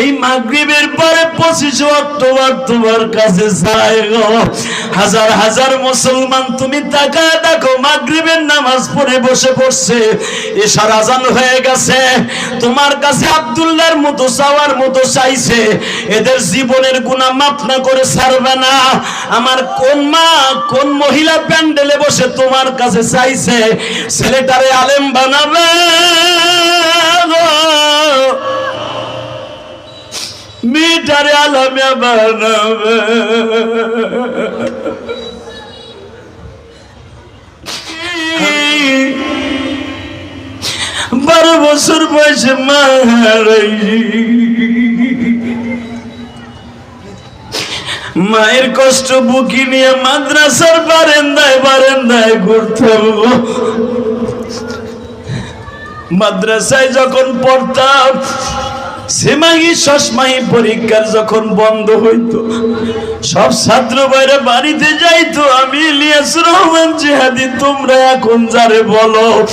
এই মাগরিবের পরে পঁচিশে অক্টোবর তোমার কাছে হাজার হাজার মুসলমান তুমি তাকায় দেখো, মাগরিবের নামাজ পড়ে বসে পড়ছে। এশার আজান হয়ে গেছে। তোমার কাছে আব্দুল্লাহর মতো চাওয়ার মতো চাইছে। এদের জীবনের গুণা মাফ না করে ছাড়বে না। আমার কোন মা, কোন মহিলা প্যান্ডেলে বসে তোমার কাছে চাইছে? ছেলেটারে আলেম বানাবে গো। মেয়েটারে আলামিয়া বানাবে বারো বছর বয়সে মা হারাইছি। মায়ের কষ্ট বুকি নিয়ে মাদ্রাসার বারেন্দায় বারেন্দায় ঘুরতাম। মাদ্রাসায় যখন পড়তাম সেমাহি সসমাহি পরীক্ষার যখন বন্ধ হইতো, সব ছাত্র বাইরে বাড়িতে যাইতো, আমি ইলিয়াস রহমান জিহাদি, তোমরা এখন যারে বলো?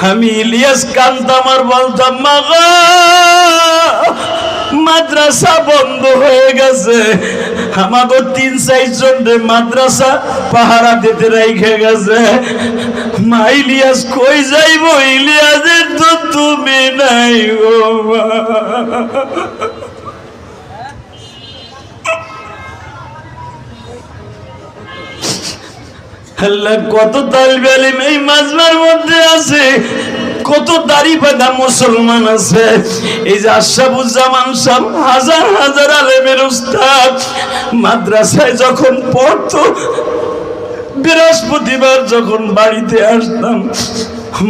আমি ইলিয়াস কান্তামার বলতাম, মাগো! মাদ্রাসা বন্ধ হয়ে গেছে। আমাকে তিন চারজন মাদ্রাসা পাহারা দিতে রেখে গেছে। মা ইলিয়াস কই যাইব? ইলিয়াসের তো তুমি নাই। আল্লাহ, কত তালবে আলিম এই মাজমার মধ্যে আছে। কত দাড়ি বাঁধা মুসলমান আছে। এই যে আশাবুজ্জামান সাহেব, হাজার হাজার আলেমের উস্তাদ, মাদ্রাসায় যখন পড়তো, বৃহস্পতিবার যখন বাড়িতে আসতাম,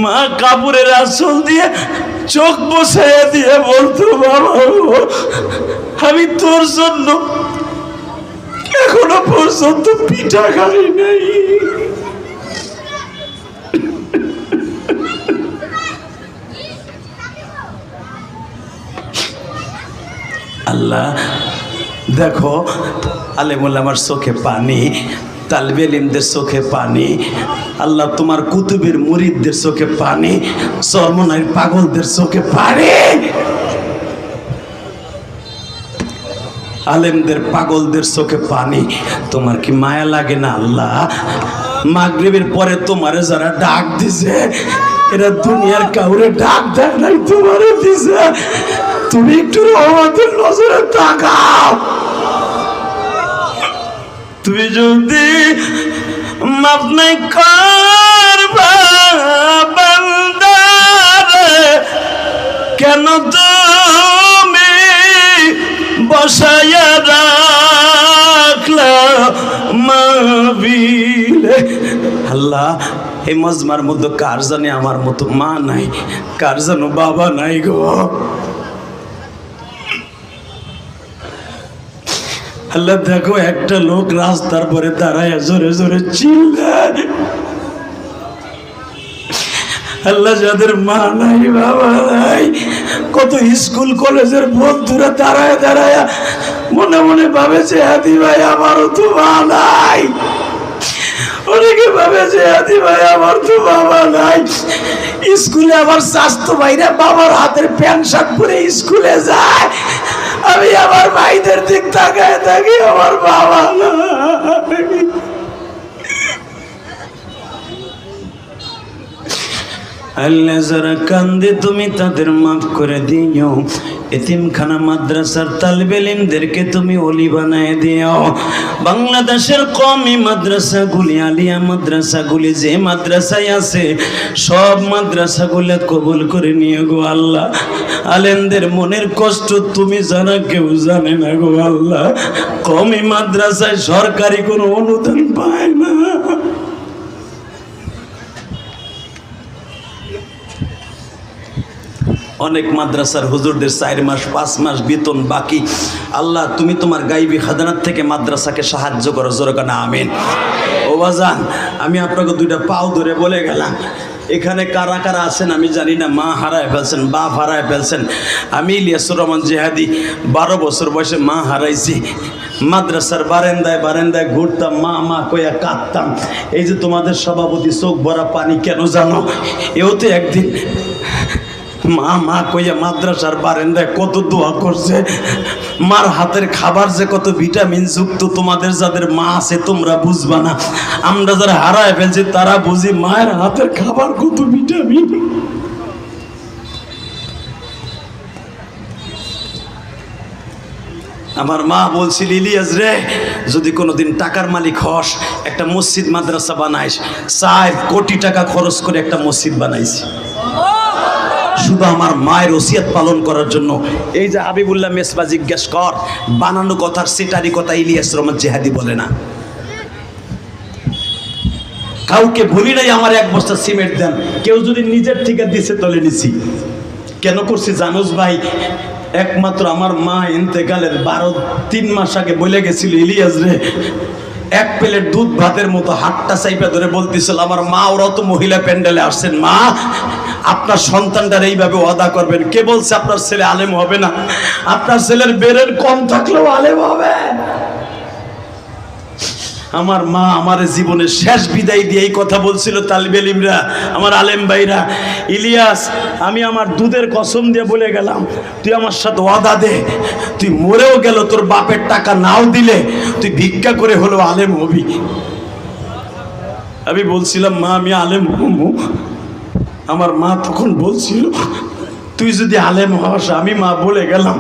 মা কাপড়ের আসল দিয়ে চোখ বসাইয়া দিয়ে বলতো, বাবা, আমি তোর জন্য এখনও পর্যন্ত পিঠা খাই নাই। আল্লাহ। দেখো, আলেমুল আমার চোখে পানি তালবেলিমদের চোখে পানি, আল্লাহ তোমার কুতুবের মুরিদদের চোখে পানি সরমনাই পাগলদের চোখে পানি। আলেমদের পাগলদের চোখে পানি, তোমার কি মায়া লাগে না আল্লাহ? মাগরিবের পরে তোমারে যারা ডাক দিছে, এরা দুনিয়ার কাউরে ডাক দেয় নাই, তোমারে দিছে। তুমি একটু রহমতের নজরে তাকাও। তুমি যদি মাপ নাই কেন তুমি বসাইয়া রাখলা মাবিলে আল্লাহ, এই মজমার মধ্যে কার জানে আমার মতো মা নাই, কার জানো বাবা নাই গো? আল্লাহ দেখো, একটা লোক রাস্তার পরে দাঁড়ায়, জোরে জোরে চিল্লায়। আল্লাহ যাদের মা নাই, বাবা নাই, কত স্কুল, কলেজের বন্ধুরা দাঁড়ায় দাঁড়ায়, মনে মনে ভাবে যে হাতি ভাই, আমারও তো মা নাই। অনেকে ভাবে যে হাতি ভাই, আমার তো বাবা নাই। স্কুলে আমার স্বাস্থ্য ভাইরা বাবার হাতের প্যান্ট শার্ট পরে স্কুলে যায়। আমি আমার ভাইদের দিক তাকায় থাকি আমার বাবা নাই আল্লাহ যারা কান্দে তুমি তাদের মাফ করে দিও। এতিমখানা মাদ্রাসার তালবেলিমদেরকে তুমি অলি বানায় দিও। বাংলাদেশের কমি মাদ্রাসাগুলি, আলিয়া মাদ্রাসাগুলি যে মাদ্রাসায় আছে, সব মাদ্রাসাগুলো কবুল করে নিয়ে গো আল্লাহ। আলেমদের মনের কষ্ট তুমি জানা কেউ জানে না গো আল্লাহ। কমই মাদ্রাসায় সরকারি কোনো অনুদান পায় না। অনেক মাদ্রাসার হুজুরদের চার মাস, পাঁচ মাস বেতন বাকি। আল্লাহ, তুমি তোমার গাইবি খাজানার থেকে মাদ্রাসাকে সাহায্য করো জোরকানা আমিন। ও বাজান, আমি আপনাকে দুইটা পাও ধরে বলে গেলাম। এখানে কারা কারা আছেন আমি জানি না, মা হারায় ফেলছেন, বাপ হারায় ফেলছেন। আমি ইলিয়াসুর রহমান জেহাদি, বারো বছর বয়সে মা হারাইছি। মাদ্রাসার বারেন্দায় বারেন্দায় ঘুরতাম, মা মা কইয়া কাঁদতাম। এই যে তোমাদের সভাপতি চোখ ভরা পানি কেন জানো? এও তো একদিন মা মা কইয়া মাদ্রাসার বারেন্দায় কত দোয়া করছে। মার হাতের খাবার যে কত ভিটামিন যুক্ত, তোমাদের যাদের মা আছে তোমরা বুঝবা না। আমরা যারা হারায় ফেলছি, তারা বুঝি মায়ের হাতের খাবার কত ভিটামিন। আমার মা বলছিল, ইলিয়াস রে, যদি কোনোদিন টাকার মালিক হস, একটা মসজিদ মাদ্রাসা বানাইস। চার কোটি টাকা খরচ করে একটা মসজিদ বানাইছি। শুধু আমার মায়ের ওসিয়াত পালন করার জন্য। এই যে হাবিবুল্লাহ মেসবা জিজ্ঞেস কর, বানানো কথার সেটারই কথা ইলিয়াস রহমান জেহাদি বলে না। কাউকে ভুলি নাই আমার এক বস্তা সিমেন্ট দেন। কেউ যদি নিজের থেকে দিছে তলে নিছি। কেন করছি জানুস ভাই? একমাত্র আমার মা ইন্তেকালের বারো, তিন মাস আগে বলে গেছিল, ইলিয়াস রে, এক প্লেট দুধ ভাতের মতো হাতটা চাইপা ধরে বলতেছিল, আমার মা, ওরাও তো মহিলা প্যান্ডেলে আসছেন, মা। আপনার সন্তানটার এইভাবে ওয়াদা করবেন। কে বলছে আপনার ছেলে আলেম হবে না? আপনার ছেলের বেরের কম থাকলেও আলেম হবে। আমার মা আমার জীবনের শেষ বিদায় দিয়ে এই কথা বলছিল তালিবে ইমরা, আমার আলেম ভাইরা, ইলিয়াস, আমি আমার দুধের কসম দিয়ে বলে গেলাম, তুই আমার সাথে ওয়াদা দে, তুই মরেও গেল, তোর বাপের টাকা নাও দিলে, তুই ভিক্ষা করে হলো আলেম হবি। আমি বলছিলাম, মা, আমি আলেম হব। আমার মা তখন বলছিল, তুই যদি আলেম হস, আমি মা বলে গেলাম,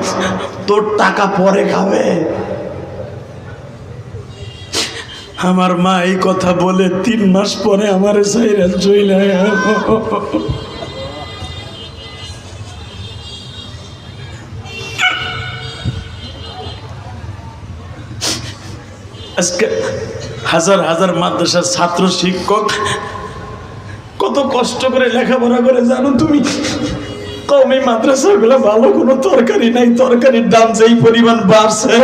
তোর টাকা পরে খাবে। আমার মা এই কথা বলে তিন মাস পরে আমার চইলা হাজার হাজার মাদ্রাসার ছাত্র শিক্ষক কত কষ্ট করে লেখাপড়া করে জানো তুমি? কমে মাদ্রাসাগুলো ভালো কোনো তরকারি নাই, তরকারির দাম যেই পরিমাণ বাড়ছে।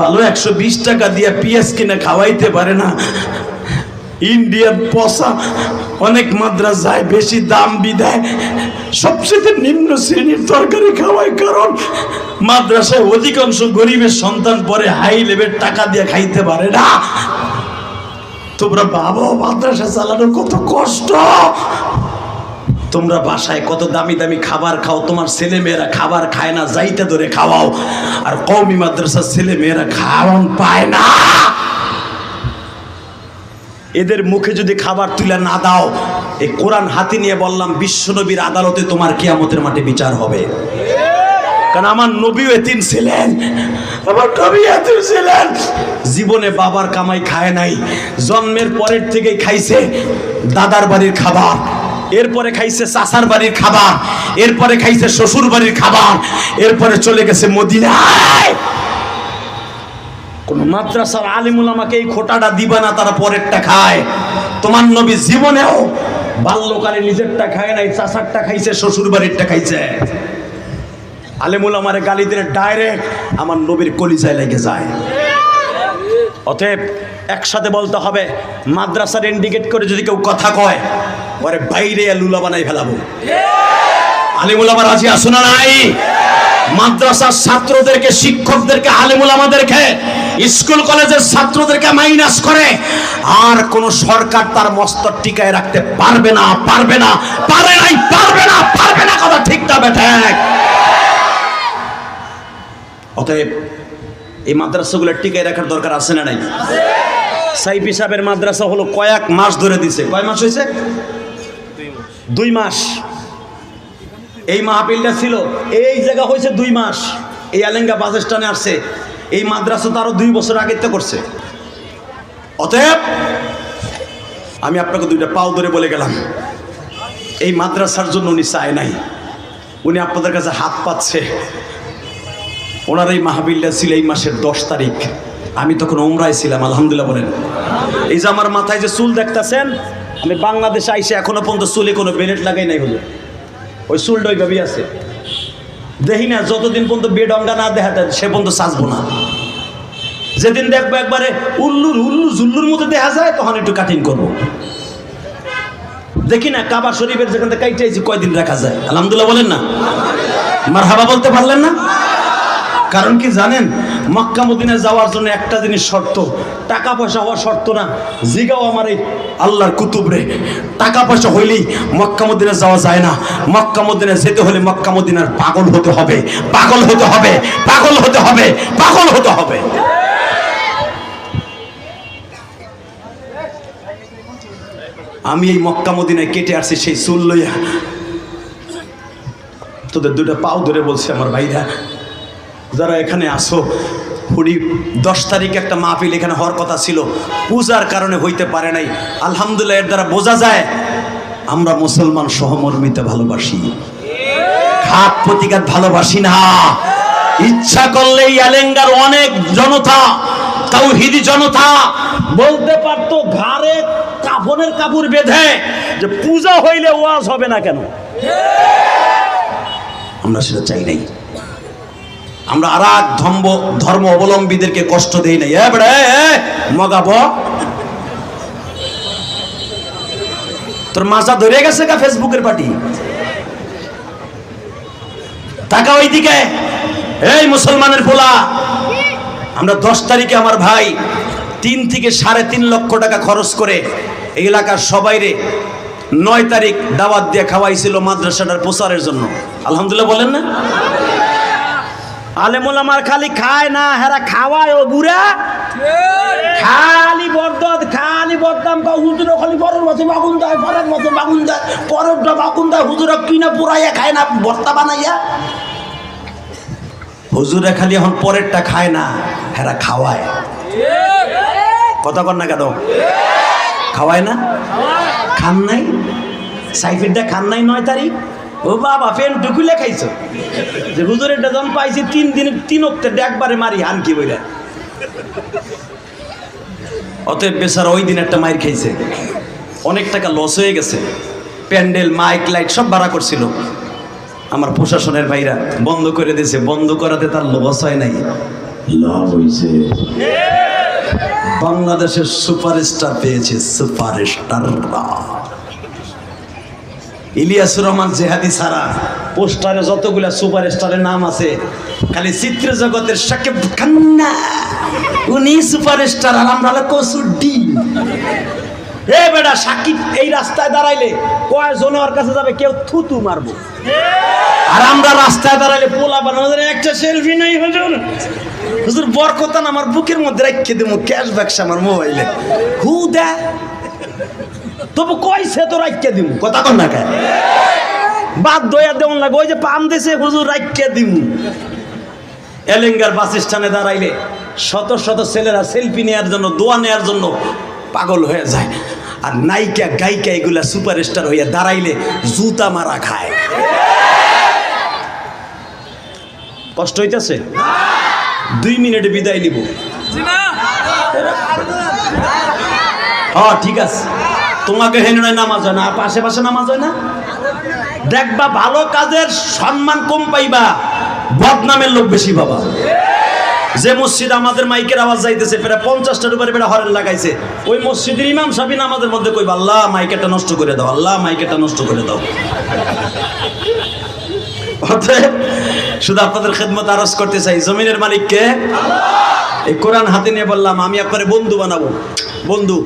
ভালো একশো বিশ টাকা দিয়ে পিঁয়াজ কিনে খাওয়াইতে পারে না। ইন্ডিয়ান পশা অনেক মাদ্রাসায় বেশি দাম বিদায়। সবচেয়ে নিম্ন শ্রেণির তরকারি খাওয়ায় কারণ, মাদ্রাসায় অধিকাংশ গরিবের সন্তান পরে হাই লেভেল টাকা দিয়ে খাইতে পারে না। তোমরা বাবা মাদ্রাসা চালানো কত কষ্ট? তোমরা বাসায় কত দামি দামি খাবার খাও, তোমার ছেলে মেয়েরা খাবার খায় না, যাইতে ধরে খাওয়াও। আর কৌমি মাদ্রাসার ছেলে মেয়েরা খাওয়ান পায় না। এদের মুখে যদি খাবার তুলে না দাও এই কোরআন হাতি নিয়ে বললাম, বিশ্বনবীর আদালতে তোমার কিয়ামতের মাঠে বিচার হবে। কারণ আমার নবীও এতিম ছিলেন। আমার এতিম ছিলেন। জীবনে বাবার কামাই খায় নাই, জন্মের পরের থেকেই খাইছে দাদার বাড়ির খাবার, এরপরে খাইছে চাচার বাড়ির খাবার, এরপরে খাইছে শ্বশুর বাড়ির খাবার, এরপরে চলে গেছে মদিনায়। কোন মাদ্রাসার আলিমুল আমাকে এই খোটাটা দিবা না, তারা পরেরটা খায়। তোমার নবী জীবনেও বাল্যকালে নিজেরটা খায় নাই, চাচারটা খাইছে, শ্বশুর বাড়িরটা খাইছে। আলেমুল আমার গালি দিলে ডাইরেক্ট আমার নবীর কলিজায় লেগে যায়। অতএব একসাথে বলতে হবে, মাদ্রাসার ইন্ডিকেট করে যদি কেউ কথা কয় পরে বাইরে লুলা বানাই ফেলাবো। আলিমুল আমার আজি আসো না নাই? মাদ্রাসার ছাত্রদেরকে, শিক্ষকদেরকে, আলিমুল আমাদেরকে, স্কুল, কলেজের ছাত্রদেরকে মাইনাস করে, আর কোন সরকার তার মস্তক টিকায় রাখতে পারবে না পারবে না, পারে নাই, পারবে না পারবে না কথা ঠিক না বেঠেক। অতএব এই মাদ্রাসাগুলো টিকায় রাখার দরকার আছে না নাই? সাইফি সাহেবের মাদ্রাসা হলো কয়েক মাস ধরে দিছে। কয় মাস হয়েছে? দুই মাস। এই মাহফিলটা ছিল, এই জায়গা হয়েছে দুই মাস। এই আলেঙ্গা বাস স্ট্যান্ডে আসছে। এই মাদ্রাসা তো আরও দুই বছর থেকে করছে। অতএব আমি আপনাকে দুইটা পাও ধরে বলে গেলাম। এই মাদ্রাসার জন্য উনি চায় নাই। উনি আপনাদের কাছে হাত পাচ্ছে ওনার এই মাহবিল্লা ছিল এই মাসের দশ তারিখ। আমি তখন ওমরায় ছিলাম, আলহামদুলিল্লাহ বলেন। এই যে আমার মাথায় যে চুল দেখতেছেন, আমি বাংলাদেশে আইসে এখনও পর্যন্ত চুলে কোনো বেলেট লাগাই নাই হলো ওই চুলটা ওইভাবেই আছে। দেখি না, যতদিন পর্যন্ত বেডঙ্গা না দেখা যায় সে পর্যন্ত সাজবো না। যেদিন দেখব একবারে উল্লুর, উল্লু জুল্লুর মতো দেখা যায়, তখন একটু কাটিং করব। দেখি না, কাবা শরীফের যেখান থেকে কয়দিন রাখা যায়? আলহামদুলিল্লাহ বলেন না। মার হাবা বলতে পারলেন না? কারণ কি জানেন? মক্কা মদিনে যাওয়ার জন্য একটা জিনিস শর্ত, টাকা পয়সা হওয়া শর্ত না। জিগাও আমার এই আল্লাহর কুতুব রে। টাকা পয়সা হইলেই মক্কা মদিনে যাওয়া যায় না। মক্কা মদিনে যেতে হলে মক্কা, মদিনার পাগল হতে হবে। পাগল হতে হবে। পাগল হতে হবে। পাগল হতে হবে। আমি এই মক্কা, মদিনায় কেটে আসছি, সেই চুল লইয়া। তোদের দুটো পাও ধরে বলছে আমার ভাইরা। যারা এখানে আসো, হুড়ি, দশ তারিখে একটা মাহফিল এখানে হওয়ার কথা ছিল, পূজার কারণে হইতে পারে নাই। আলহামদুলিল্লাহ, এর দ্বারা বোঝা যায়, আমরা মুসলমান সহমর্মিতে ভালোবাসি। খাত প্রতিঘাত ভালোবাসি না। ইচ্ছা করলে এই আলেঙ্গার অনেক জনতা তাও হিদি জনতা, বলতে পারতো ঘাড়ে কাফনের কাপড় বেঁধে, যে পূজা হইলে ওয়াজ হবে না কেন? আমরা সেটা চাই নাই। আমরা আর এক ধর্ম ধর্ম অবলম্বীদেরকে কষ্ট দেই নাই। এ বেড়ে মগাব তোর মাথা ধরে গেছে গা ফেসবুকের পার্টি। টাকা ওইদিকে। এই মুসলমানের পোলা, আমরা দশ তারিখে আমার ভাই তিন থেকে সাড়ে তিন লক্ষ টাকা খরচ করে এই এলাকার সবাইরে নয় তারিখ দাওয়াত দিয়ে খাওয়াইছিল মাদ্রাসাটার প্রচারের জন্য। আলহামদুলিল্লাহ বলেন না? আলেমুল আমার খালি খায় না, হেরা খাওয়ায় ও বুড়া। খালি বরদত, খালি বদনাম কা হুজুর খালি বড়র মতো বাগুন দেয় পরের মতো বাগুন দেয় পরেরটা বাগুন দেয় হুজুর কিনা পুরাইয়া খায় না বর্তা বানাইয়া। হুজুরে খালি এখন পরেরটা খায় না, হেরা খাওয়ায়। কথা কর না কেন? খাওয়ায় না? খান নাই? সাইফেরটা খান নাই নয় তারিখ? ও বাবা, পেন টুকুলে খাইছো? যে হুজুরের যখন পাইছি তিন দিন, তিন অক্টে একবারে মারি, হান কি বইরা অতএব বেচারা ওই দিন একটা মাইর খাইছে। অনেক টাকা লস হয়ে গেছে। প্যান্ডেল মাইক লাইট সব ভাড়া করছিল। আমার প্রশাসনের ভাইরা বন্ধ করে দিয়েছে। বন্ধ করাতে তার লস হয় নাই। লাভ হয়েছে বাংলাদেশের সুপারস্টার পেয়েছে সুপারস্টাররা। ইলিয়াসুর রহমান জেহাদি ছাড়া পোস্টারে যতগুলা সুপারস্টারের নাম আছে, খালি চিত্র জগতের সাকিব খান্না। উনি সুপারস্টার আর আমরা হলো কসুডি এ বেটা সাকিব, এই রাস্তায় দাঁড়াইলে কয়জন ওর কাছে যাবে? কেউ থুতু মারবো। আর আমরা রাস্তায় দাঁড়াইলে পোলা বানানো একটা সেলফি নাই হুজুর। হুজুর বরকতান আমার বুকের মধ্যে রেখে দেবো ক্যাশ ব্যাকস আমার মোবাইলে হু দে তবু কইছে তো রাখিয়ে দিমু। কথা কন না বাদ দয়া দেওয়ান লাগে ওই যে পাম দেশে হুজুর রাখিয়ে দিমু। এলেঙ্গার বাস স্ট্যান্ডে দাঁড়াইলে শত শত ছেলেরা সেলফি নেওয়ার জন্য দোয়া নেওয়ার জন্য পাগল হয়ে যায়। আর নায়িকা গায়িকা এগুলা সুপারস্টার হইয়া দাঁড়াইলে জুতা মারা খায়। কষ্ট হইতেছে? দুই মিনিটে বিদায় নিব। হ্যাঁ ঠিক আছে। তোমাকে হেনে নামাজ হয় না। আর পাশে পাশে নামাজ হয় না? দেখবা ভালো কাজের সম্মান কম পাইবা, বদনামের লোক বেশি বাবা যে মসজিদ আমাদের মাইকের আওয়াজ যাইতেছে, প্রায় পঞ্চাশটার উপরে বেড়া হরেন লাগাইছে, ওই মসজিদের ইমাম সাবিন আমাদের মধ্যে কইবা, আল্লাহ মাইকেটা নষ্ট করে দাও, আল্লাহ মাইকেটা নষ্ট করে দাও। অতএব, শুধু আপনাদের খেদমত আরজ করতে চাই, জমিনের মালিককে এই কোরআন হাতে নিয়ে বললাম, আমি আপনার বন্ধু বানাবো। বন্ধু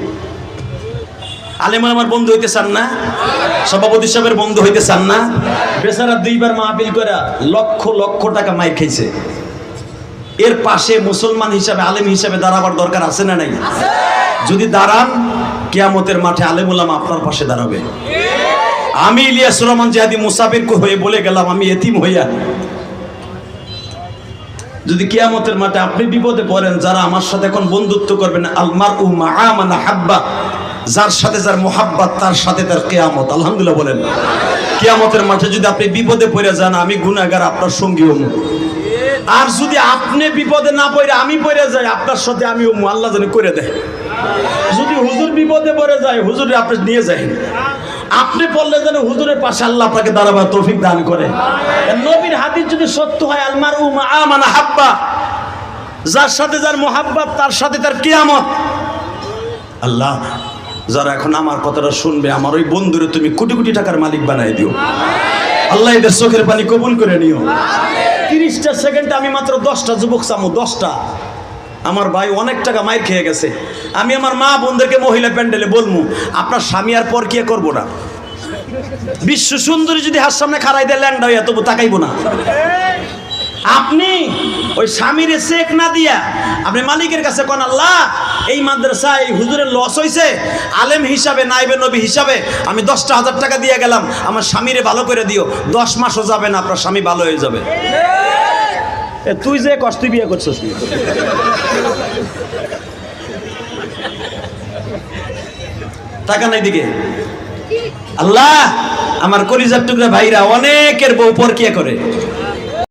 আলেমান আমার বন্ধু হইতে চান না? সভাপতি সাহেবের বন্ধু হইতে চান না? বেচারা দুইবার মাহফিল করে লক্ষ লক্ষ টাকা মাইর খাইছে। এর পাশে মুসলমান হিসাবে, আলেম হিসাবে দাঁড়াবার দরকার আছে না নাই? যদি দাঁড়ান, কিয়ামতের মাঠে আলেম উলামা আপনার পাশে দাঁড়াবে। আমি ইলিয়াস রহমান জিহাদি মুসাফির হয়ে বলে গেলাম, আমি এতিম হইয়া। যদি কিয়ামতের মাঠে আপনি বিপদে পড়েন, যারা আমার সাথে এখন বন্ধুত্ব করবেন আলমার উ মাআমানা হাব্বা যার সাথে যার মোহাব্বত, তার সাথে তার কেয়ামত। আলহামদুলিল্লাহ বলেন কেয়ামতের মাঠে যদি আপনি বিপদে পড়ে যান, আমি গুনাহগার, আপনার সঙ্গী হমু আর যদি আপনি বিপদে না পড়ে, আমি পড়ে যাই, আপনার সাথে আমি হমু আল্লাহ যেন করে দেয়। যদি হুজুর বিপদে পড়ে যায়, হুজুর আপনি নিয়ে যায় আপনি পড়লে যেন হুজুরের পাশে আল্লাহ আপনাকে দাঁড়াবার তৌফিক দান করে। নবীর হাদিস যদি সত্য হয় আলমার উমা আমানা হাব্বা যার সাথে যার মোহাব্বত, তার সাথে তার কিয়ামত। আল্লাহ যারা এখন আমার কথাটা শুনবে, আমার ওই বন্ধুরে তুমি কোটি কোটি টাকার মালিক বানাই দিও। আল্লাহ এদের চোখের পানি কবুল করে নিও। তিরিশটা সেকেন্ডে আমি মাত্র দশটা যুবক চামু, দশটা। আমার ভাই অনেক টাকা মাইর খেয়ে গেছে। আমি আমার মা বোনদেরকে মহিলা প্যান্ডেলে বলব আপনার স্বামী আর পর কে করব না? বিশ্ব সুন্দরী যদি হাত সামনে খাড়াই দেয় ল্যান্ড হইয়া তবু তাকাইবো না। আপনি ওই স্বামীর চেক না দিয়া আপনি মালিকের কাছে কোন, আল্লাহ, এই মাদ্রাসা এই হুজুরের লস হয়েছে আলেম হিসাবে নাইবে নবী হিসাবে আমি দশটা হাজার টাকা দিয়ে গেলাম। আমার স্বামীরে ভালো করে দিও। দশ মাসও যাবে না, আপনার স্বামী ভালো হয়ে যাবে। তুই যে কষ্ট বিয়ে করছিস? টাকা নাই দিকে আল্লাহ, আমার কলিজার টুকরা ভাইরা অনেকের বউ পরকিয়া করে।